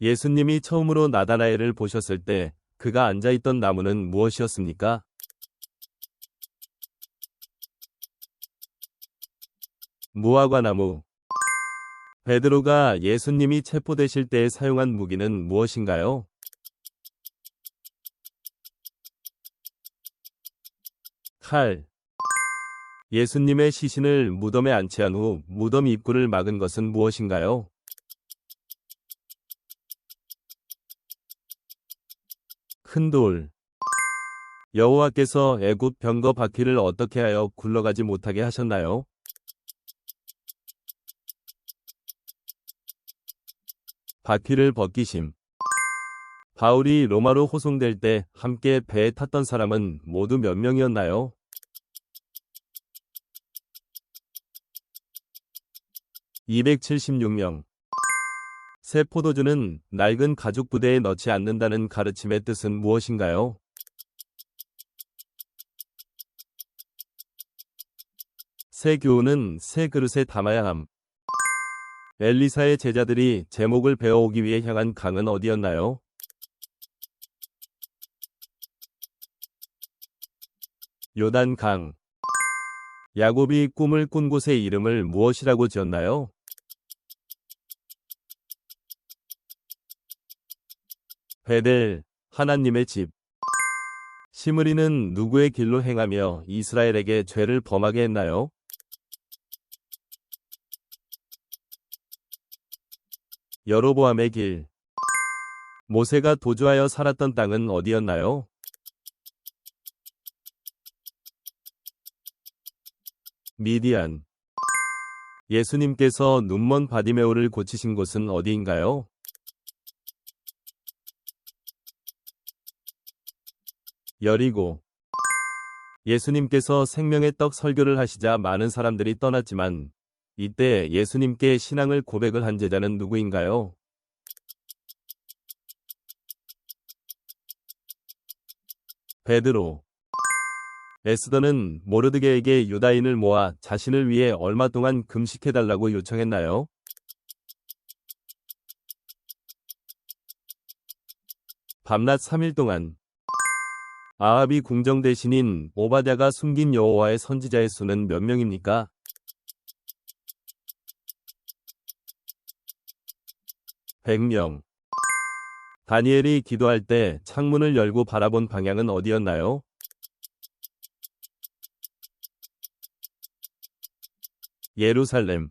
예수님이 처음으로 나다나엘을 보셨을 때 그가 앉아있던 나무는 무엇이었습니까? 무화과 나무. 베드로가 예수님이 체포되실 때 사용한 무기는 무엇인가요? 칼. 예수님의 시신을 무덤에 안치한 후 무덤 입구를 막은 것은 무엇인가요? 큰 돌. 여호와께서 애굽 병거 바퀴를 어떻게 하여 굴러가지 못하게 하셨나요? 바퀴를 벗기심. 바울이 로마로 호송될 때 함께 배에 탔던 사람은 모두 몇 명이었나요? 276명. 새 포도주는 낡은 가죽 부대에 넣지 않는다는 가르침의 뜻은 무엇인가요? 새 교훈은 새 그릇에 담아야 함. 엘리사의 제자들이 제목을 배워오기 위해 향한 강은 어디였나요? 요단 강. 야곱이 꿈을 꾼 곳의 이름을 무엇이라고 지었나요? 베델, 하나님의 집. 시므리는 누구의 길로 행하며 이스라엘에게 죄를 범하게 했나요? 여로보암의 길. 모세가 도주하여 살았던 땅은 어디였나요? 미디안. 예수님께서 눈먼 바디메오를 고치신 곳은 어디인가요? 여리고. 예수님께서 생명의 떡 설교를 하시자 많은 사람들이 떠났지만 이때 예수님께 신앙을 고백을 한 제자는 누구인가요? 베드로. 에스더는 모르드게에게 유다인을 모아 자신을 위해 얼마 동안 금식해달라고 요청했나요? 밤낮 3일 동안 아합이 궁정 대신인 오바댜가 숨긴 여호와의 선지자의 수는 몇 명입니까? 백명 다니엘이 기도할 때 창문을 열고 바라본 방향은 어디였나요? 예루살렘.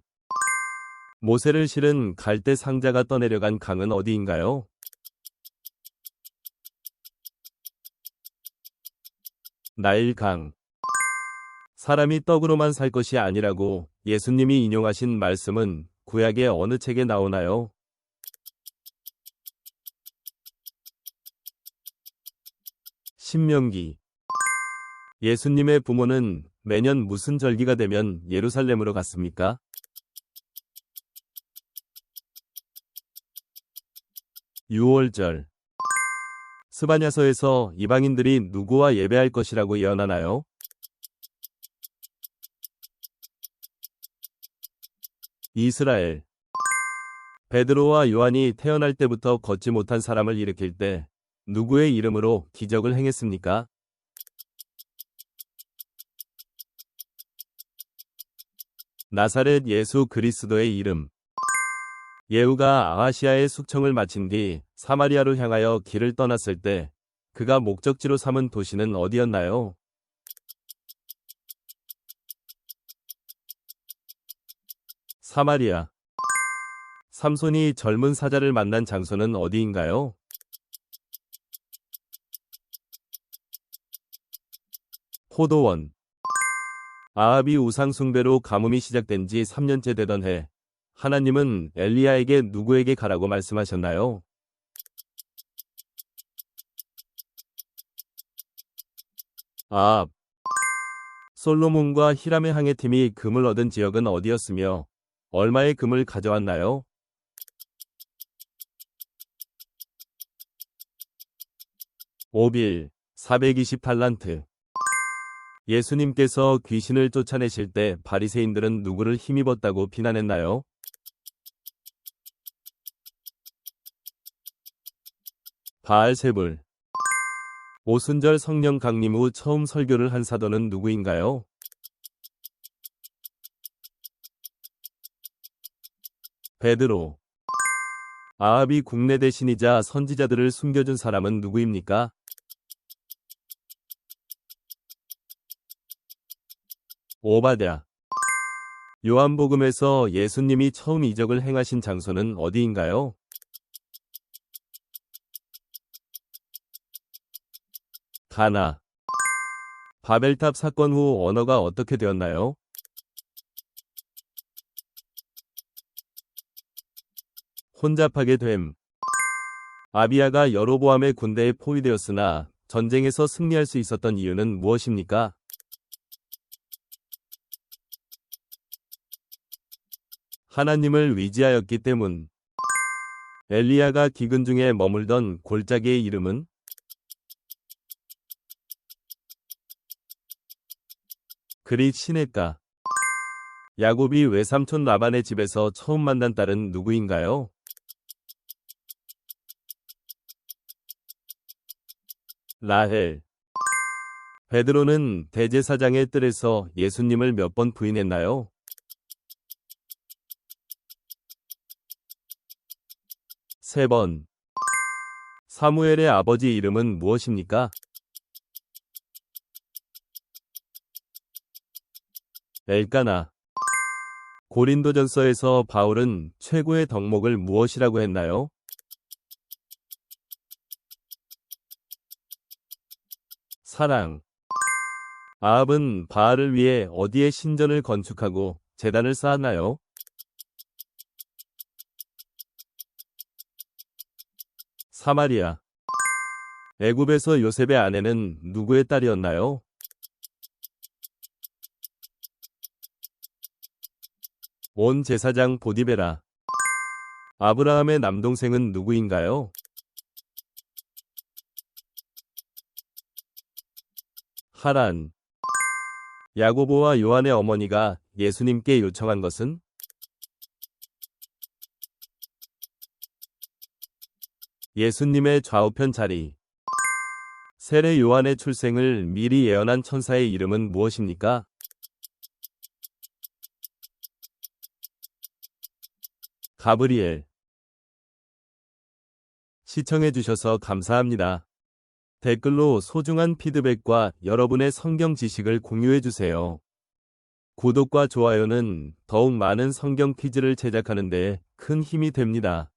모세를 실은 갈대 상자가 떠내려간 강은 어디인가요? 나일강. 사람이 떡으로만 살 것이 아니라고 예수님이 인용하신 말씀은 구약의 어느 책에 나오나요? 신명기. 예수님의 부모는 매년 무슨 절기가 되면 예루살렘으로 갔습니까? 유월절. 스바냐서에서 이방인들이 누구와 예배할 것이라고 예언하나요? 이스라엘. 베드로와 요한이 태어날 때부터 걷지 못한 사람을 일으킬 때 누구의 이름으로 기적을 행했습니까? 나사렛 예수 그리스도의 이름. 예후가 아하시아의 숙청을 마친 뒤 사마리아로 향하여 길을 떠났을 때 그가 목적지로 삼은 도시는 어디였나요? 사마리아. 삼손이 젊은 사자를 만난 장소는 어디인가요? 포도원. 아합이 우상 숭배로 가뭄이 시작된 지 3년째 되던 해, 하나님은 엘리야에게 누구에게 가라고 말씀하셨나요? 아합. 솔로몬과 히람의 항해팀이 금을 얻은 지역은 어디였으며 얼마의 금을 가져왔나요? 오빌 420 탈란트 예수님께서 귀신을 쫓아내실 때 바리새인들은 누구를 힘입었다고 비난했나요? 바알세불. 오순절 성령 강림 후 처음 설교를 한 사도는 누구인가요? 베드로. 아합이 국내 대신이자 선지자들을 숨겨준 사람은 누구입니까? 오바댜. 요한복음에서 예수님이 처음 이적을 행하신 장소는 어디인가요? 가나. 바벨탑 사건 후 언어가 어떻게 되었나요? 혼잡하게 됨. 아비아가 여로보암의 군대에 포위되었으나 전쟁에서 승리할 수 있었던 이유는 무엇입니까? 하나님을 의지하였기 때문. 엘리야가 기근 중에 머물던 골짜기의 이름은 그리 시냇가. 야곱이 외삼촌 라반의 집에서 처음 만난 딸은 누구인가요? 라헬. 베드로는 대제사장의 뜰에서 예수님을 몇 번 부인했나요? 세 번. 사무엘의 아버지 이름은 무엇입니까? 엘까나. 고린도전서에서 바울은 최고의 덕목을 무엇이라고 했나요? 사랑. 아합은 바알을 위해 어디에 신전을 건축하고 재단을 쌓았나요? 사마리아. 애굽에서 요셉의 아내는 누구의 딸이었나요? 온 제사장 보디베라. 아브라함의 남동생은 누구인가요? 하란. 야고보와 요한의 어머니가 예수님께 요청한 것은? 예수님의 좌우편 자리. 세례 요한의 출생을 미리 예언한 천사의 이름은 무엇입니까? 가브리엘. 시청해주셔서 감사합니다. 댓글로 소중한 피드백과 여러분의 성경 지식을 공유해주세요. 구독과 좋아요는 더욱 많은 성경 퀴즈를 제작하는 데 큰 힘이 됩니다.